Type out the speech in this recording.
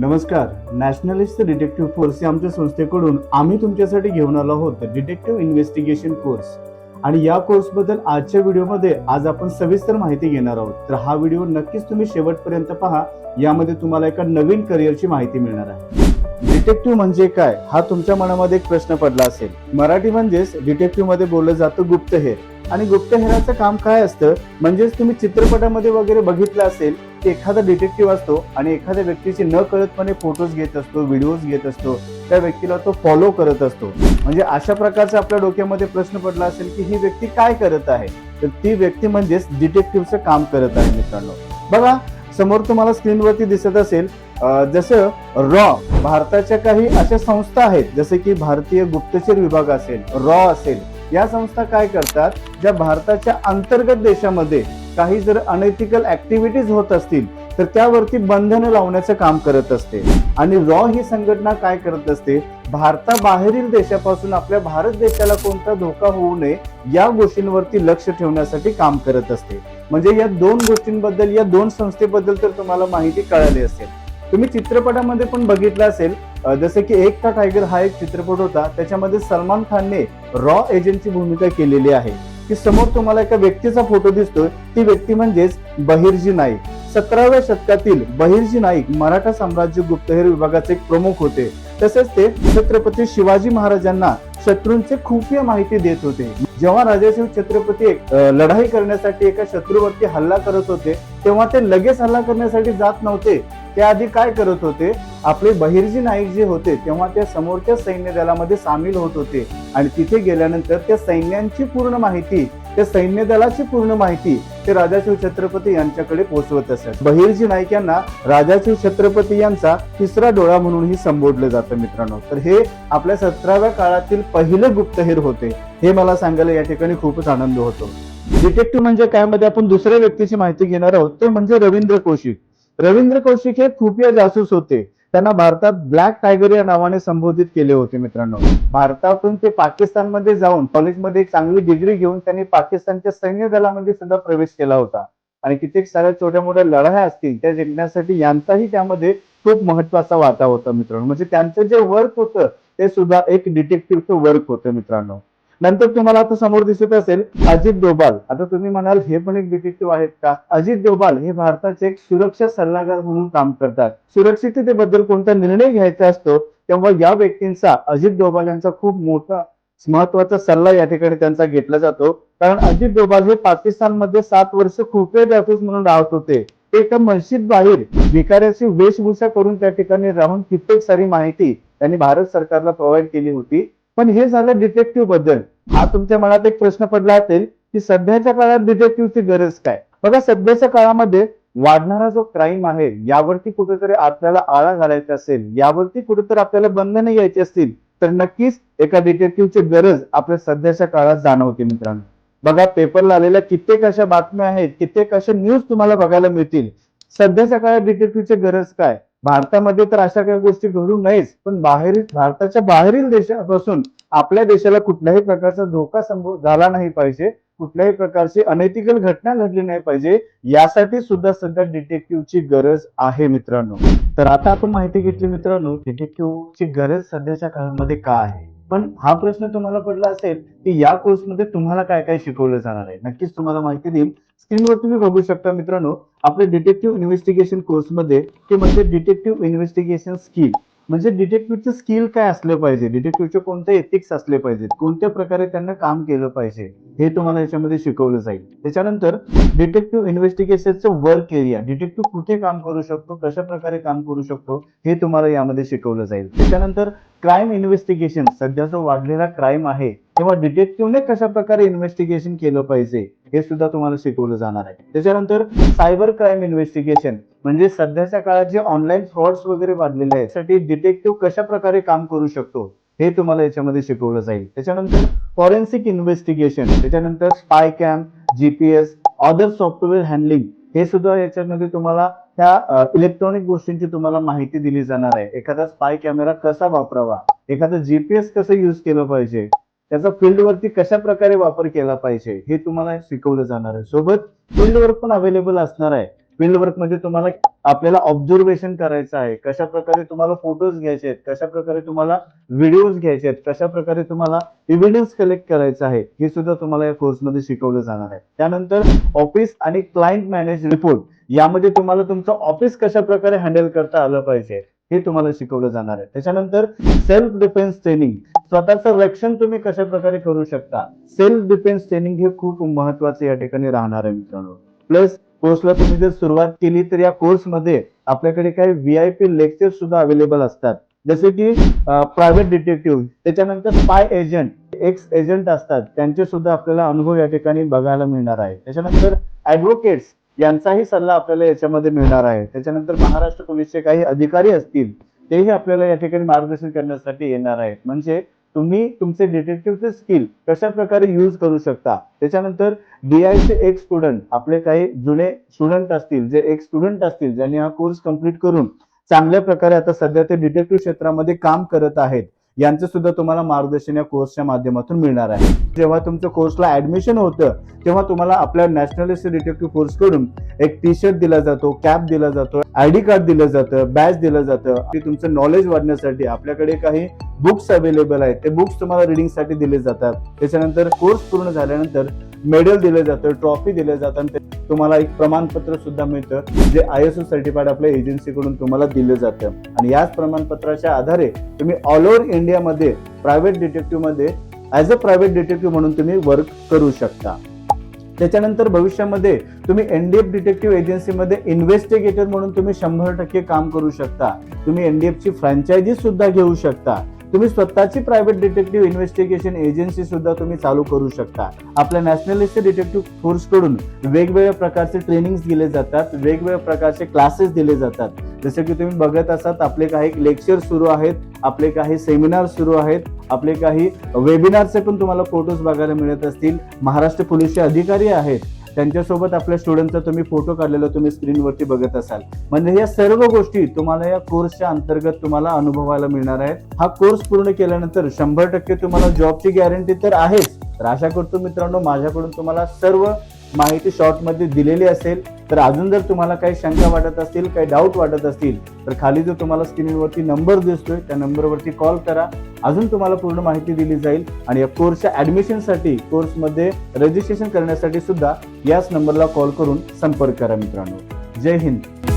नमस्कार. Nationalist detective force या आमच्या संस्थेकडून आम्ही तुमच्यासाठी घेऊन आलो आहोत. डिटेक्टिव्ह इन्व्हेस्टिगेशन कोर्स आणि या कोर्सबद्दल आजच्या व्हिडिओमध्ये आज आपण सविस्तर माहिती घेणार आहोत. तर हा व्हिडिओ नक्कीच तुम्ही शेवटपर्यंत पहा. यामध्ये तुम्हाला एका नवीन करिअरची माहिती मिळणार आहे. डिटेक्टिव्ह म्हणजे काय? हा तुमच्या मनामध्ये एक प्रश्न पडला असेल. मराठी म्हणजेच डिटेक्टिव्हमध्ये बोललं जातं गुप्तहेर. आणि गुप्तहेराचं काम काय असतं? म्हणजेच तुम्ही चित्रपटामध्ये वगैरे बघितलं असेल एखादा डिटेक्टिव्ह असतो आणि एखाद्या व्यक्तीचे न कळतपणे फोटोज घेत असतो व्हिडिओज घेत असतो त्या व्यक्तीला तो फॉलो करत असतो. म्हणजे अशा प्रकारचा आपल्या डोक्यामध्ये प्रश्न पडला असेल की ही व्यक्ती काय करत आहे? तर ती व्यक्ती म्हणजेच डिटेक्टिव्हचं काम करत आहे मित्रांनो. बघा समोर तुम्हाला स्क्रीनवरती दिसत असेल जसं रॉ भारताच्या काही अशा संस्था आहेत जसे की भारतीय गुप्तचर विभाग असेल रॉ असेल या संस्था काय करतात? ज्या भारताच्या अंतर्गत देशामध्ये काही जर अनैतिकल ऍक्टिव्हिटीज होत असतील तर त्यावरती बंधनं लावण्याचं काम करत असते. आणि रॉ ही संघटना काय करत असते? भारताबाहेरील देशापासून आपल्या भारत देशाला कोणता धोका होऊ नये या गोष्टींवरती लक्ष ठेवण्यासाठी काम करत असते. म्हणजे या दोन गोष्टींबद्दल या दोन संस्थेबद्दल तर तुम्हाला माहिती कळाली असेल. तुम्ही चित्रपटामध्ये पण बघितलं असेल जसं की एक का टायगर हा एक चित्रपट होता. त्याच्यामध्ये सलमान खानने रॉ एजंटची भूमिका केलेली आहे. की समोर तुम्हाला एका व्यक्तीचा फोटो दिसतोय. ती व्यक्ती म्हणजेच बहिर्जी नाईक. सतराव्या शतकातील बहिर्जी नाईक मराठा साम्राज्य गुप्तहेर विभागाचे एक प्रमुख होते. तसेच ते छत्रपती शिवाजी महाराजांना शत्रूंचे खुफिया माहिती देत होते. जेव्हा राजाशिव छत्रपती लढाई करण्यासाठी एका शत्रूवरती हल्ला करत होते तेव्हा ते लगेच हल्ला करण्यासाठी जात नव्हते. त्याआधी काय करत होते? आपले बहिर्जी नाईक जे होते तेव्हा त्या समोरच्या सैन्य दलामध्ये सामील होत होते. आणि तिथे गेल्यानंतर त्या सैन्यांची पूर्ण माहिती त्या सैन्य दलाची पूर्ण माहिती ते राजाशिव छत्रपती यांच्याकडे पोहोचवत असत. बहिर्जी नाईक यांना राजाशिव छत्रपती यांचा तिसरा डोळा म्हणूनही संबोधलं जातं मित्रांनो. तर हे आपल्या सतराव्या काळातील पहिले गुप्तहेर होते. हे मला सांगायला या ठिकाणी खूपच आनंद होतो. डिटेक्टिव्ह म्हणजे काय? मध्ये आपण दुसऱ्या व्यक्तीची माहिती घेणार आहोत. ते म्हणजे रवींद्र कौशिक. रवींद्र कौशिक हे खुफिया जासूस होते. त्यांना भारतात ब्लॅक टायगर या नावाने संबोधित केले होते मित्रांनो. भारतातून ते पाकिस्तानमध्ये जाऊन कॉलेजमध्ये चांगली डिग्री घेऊन त्यांनी पाकिस्तानच्या सैन्य दलामध्ये सुद्धा प्रवेश केला होता. आणि कित्येक साऱ्या छोट्या मोठ्या लढाया असतील त्या जिंकण्यासाठी यांचाही त्यामध्ये खूप महत्त्वाचा वाटा होता मित्रांनो. म्हणजे त्यांचं जे वर्क होतं ते सुद्धा एक डिटेक्टिव्हचं वर्क होतं मित्रांनो. नंतर तुम्हाला आता समोर दिसत असेल अजित डोबाल आता तुम्ही म्हणाल हे पण एक डिटेक्टिव्ह आहेत का? अजित डोबाल हे भारताचे एक सुरक्षा सल्लागार म्हणून काम करतात. सुरक्षिततेबद्दल कोणता निर्णय घ्यायचा असतो तेव्हा या व्यक्तींचा अजित डोबाल यांचा खूप मोठा महत्त्वाचा सल्ला या ठिकाणी त्यांचा घेतला जातो. कारण अजित डोबाल हे पाकिस्तानमध्ये सात वर्ष खुफिया जासूस म्हणून राहत होते. एका मस्जिद बाहेर भिकाऱ्याची वेशभूषा करून त्या ठिकाणी राहून कित्येक सारी माहिती त्यांनी भारत सरकारला प्रोव्हाइड केली होती. पण हे झालं डिटेक्टिव्हबद्दल. हा तुमच्या मनात एक प्रश्न पडला असेल की सध्याच्या काळात डिटेक्टिव्हची गरज काय? बघा सध्याच्या काळामध्ये वाढणारा जो क्राईम आहे यावरती कुठेतरी आपल्याला आळा घालायचा असेल यावरती कुठेतरी आपल्याला बंधने यायची असतील तर नक्कीच एका डिटेक्टिव्हची गरज आपल्या सध्याच्या काळात जाणवते मित्रांनो. बघा पेपरला आलेल्या कित्येक अशा बातम्या आहेत कित्येक अशा न्यूज तुम्हाला बघायला मिळतील. सध्याच्या काळात डिटेक्टिव्हची गरज काय? भारतामध्ये तर अशा काही गोष्टी घडू नयेच पण बाहेरील भारताच्या बाहेरील देशापासून आपल्या देशाला कुठल्याही प्रकारचा धोका संभव झाला नाही पाहिजे. कुठल्याही प्रकारची अनैतिकल घटना घडली नाही पाहिजे. यासाठी सुद्धा सध्या डिटेक्टिव्हची गरज आहे मित्रांनो. तर आता आपण माहिती घेतली मित्रांनो डिटेक्टिव्हची गरज सध्याच्या काळामध्ये का आहे? पण हा प्रश्न तुम्हाला पडला असेल की या कोर्समध्ये तुम्हाला काय काय शिकवलं जाणार आहे? नक्कीच तुम्हाला माहिती देईल स्क्रीनवर तुम्ही बघू शकता मित्रांनो आपले डिटेक्टिव्ह इन्व्हेस्टिगेशन कोर्समध्ये ते म्हणजे डिटेक्टिव्ह इन्व्हेस्टिगेशन स्किल म्हणजे डिटेक्टिव्हचं स्किल काय असलं पाहिजे? डिटेक्टिव्हचे कोणते एथिक्स असले पाहिजेत? कोणत्या प्रकारे त्यांना काम केलं पाहिजे? हे तुम्हाला याच्यामध्ये शिकवलं जाईल. त्याच्यानंतर डिटेक्टिव्ह इन्व्हेस्टिगेशनचं वर्क एरिया डिटेक्टिव्ह कुठे काम करू शकतो? कशा प्रकारे काम करू शकतो? हे तुम्हाला यामध्ये शिकवलं जाईल. त्याच्यानंतर क्राईम इन्व्हेस्टिगेशन सध्या जो वाढलेला क्राईम आहे तेव्हा डिटेक्टिव्हने कशा प्रकारे इन्व्हेस्टिगेशन केलं पाहिजे हे सुद्धा तुम्हाला शिकवलं जाणार आहे. त्याच्यानंतर सायबर क्राईम इन्व्हेस्टिगेशन म्हणजे सध्याच्या काळात जे ऑनलाईन फ्रॉड्स वगैरे वाढलेले आहेत त्यासाठी डिटेक्टिव्ह कशा प्रकारे काम करू शकतो हे तुम्हाला याच्यामध्ये शिकवलं जाईल. त्याच्यानंतर फॉरेन्सिक इन्व्हेस्टिगेशन त्याच्यानंतर spy camp GPS other software handling हे सुद्धा याच्यामध्ये तुम्हाला ह्या इलेक्ट्रॉनिक गोष्टींची तुम्हाला माहिती दिली जाणार आहे. एखादा स्पाय कॅमेरा कसा वापरावा? एखादा जीपीएस कसं युज केलं पाहिजे? त्याचा फील्डवरती कशा प्रकारे वापर केला पाहिजे? हे तुम्हाला शिकवलं जाणार आहे. सोबत फील्डवर पण अवेलेबल असणार आहे. फील्ड वर्क म्हणजे तुम्हाला आपल्याला ऑब्झर्वेशन करायचं आहे. कशा प्रकारे तुम्हाला फोटोज घ्यायचे आहेत कशा प्रकारे तुम्हाला व्हिडिओज घ्यायचे आहेत कशा प्रकारे तुम्हाला इव्हिडन्स कलेक्ट करायचं आहे हे सुद्धा तुम्हाला या कोर्समध्ये शिकवलं जाणार आहे. त्यानंतर ऑफिस आणि क्लायंट मॅनेज रिपोर्ट यामध्ये तुम्हाला तुमचं ऑफिस कशा प्रकारे हँडल करता आलं पाहिजे हे तुम्हाला शिकवलं जाणार आहे. त्याच्यानंतर सेल्फ डिफेन्स ट्रेनिंग स्वतःचं रक्षण तुम्ही कशा प्रकारे करू शकता? सेल्फ डिफेन्स ट्रेनिंग हे खूप महत्वाचं या ठिकाणी राहणार आहे मित्रांनो. प्लस कोर्सला तुम्ही जर सुरुवात केली तर या कोर्समध्ये आपल्याकडे काही व्ही आय पी लेक्चर सुद्धा अवेलेबल असतात. जसे की प्रायव्हेट डिटेक्टिव्ह त्याच्यानंतर स्पाय एजंट एक्स एजंट असतात. त्यांचे सुद्धा आपल्याला अनुभव या ठिकाणी बघायला मिळणार आहे. त्याच्यानंतर ऍडव्होकेट्स यांचाही सल्ला आपल्याला याच्यामध्ये मिळणार आहे. त्याच्यानंतर महाराष्ट्र पोलीसचे काही अधिकारी असतील तेही आपल्याला या ठिकाणी मार्गदर्शन करण्यासाठी येणार आहेत. म्हणजे तुम्ही तुमचे डिटेक्टिव्हचे स्किल कशा प्रकारे यूज करू शकता? त्याच्यानंतर चे एक स्टुडंट आपले काही जुने स्टुडंट असतील जे एक स्टुडंट असतील ज्यांनी हा कोर्स कंप्लीट करून चांगल्या प्रकारे आता सध्या ते डिटेक्टिव्ह क्षेत्रामध्ये काम करत आहेत. यांचं सुद्धा तुम्हाला मार्गदर्शन या कोर्सच्या माध्यमातून मिळणार आहे. जेव्हा तुमचं कोर्सला ऍडमिशन होतं तेव्हा तुम्हाला आपल्या नॅशनल डिटेक्टिव्ह कोर्सकडून एक टी शर्ट दिला जातो कॅप दिला जातो आयडी कार्ड दिलं जातं बॅच दिलं जातं. की तुमचं नॉलेज वाढण्यासाठी आपल्याकडे काही बुक्स अवेलेबल आहेत. ते बुक्स तुम्हाला रिडिंगसाठी दिले जातात. त्याच्यानंतर कोर्स पूर्ण झाल्यानंतर मेडल दिलं जातं ट्रॉफी दिलं जातं आणि तुम्हाला एक प्रमाणपत्र सुद्धा मिळतं जे आय एस ओ सर्टिफाईड आपल्या एजन्सीकडून तुम्हाला दिलं जातं. आणि याच प्रमाणपत्राच्या आधारे तुम्ही ऑल ओव्हर इंडियामध्ये प्रायव्हेट डिटेक्टिव्हमध्ये ऍज अ प्रायव्हेट डिटेक्टिव्ह म्हणून तुम्ही वर्क करू शकता. त्याच्यानंतर भविष्यामध्ये तुम्ही एनडीएफ डिटेक्टिव्ह एजन्सीमध्ये इन्व्हेस्टिगेटर म्हणून तुम्ही शंभर टक्के काम करू शकता. तुम्ही एनडीएफची फ्रँचायझी सुद्धा घेऊ शकता. तुम्ही स्वतःची प्रायव्हेट डिटेक्टिव्ह इन्व्हेस्टिगेशन एजन्सी सुद्धा तुम्ही चालू करू शकता. आपल्या नॅशनलिस्ट डिटेक्टिव्ह फोर्सकडून वेगवेगळ्या प्रकारचे ट्रेनिंग दिले जातात वेगवेगळ्या प्रकारचे क्लासेस दिले जातात. जसे की तुम्ही बघत असाल आपले काही लेक्चर सुरू आहेत आपले काही सेमिनार सुरू आहेत आपले काही वेबिनारचे पण तुम्हाला फोटोज बघायला मिळत असतील. महाराष्ट्र पोलीसचे अधिकारी आहेत. त्यांच्यासोबत आपल्या स्टुडंटचा तुम्ही फोटो काढलेला तुम्ही स्क्रीनवरती बघत असाल. म्हणजे या सर्व गोष्टी तुम्हाला या कोर्सच्या अंतर्गत तुम्हाला अनुभवायला मिळणार आहेत. हा कोर्स पूर्ण केल्यानंतर शंभर टक्के तुम्हाला जॉबची गॅरंटी तर आहेच. तर आशा करतो मित्रांनो माझ्याकडून तुम्हाला सर्व माहिती शॉर्टमध्ये दिलेली असेल तर अजून जर तुम्हाला काही शंका वाटत असतील काही डाऊट वाटत असतील तर खाली जो तुम्हाला स्क्रीनवरती नंबर दिसतोय त्या नंबरवरती कॉल करा. अजून तुम्हाला पूर्ण माहिती दिली जाईल. आणि या कोर्सच्या ॲडमिशनसाठी कोर्समध्ये रजिस्ट्रेशन करण्यासाठी सुद्धा याच नंबरला कॉल करून संपर्क करा मित्रांनो. जय हिंद.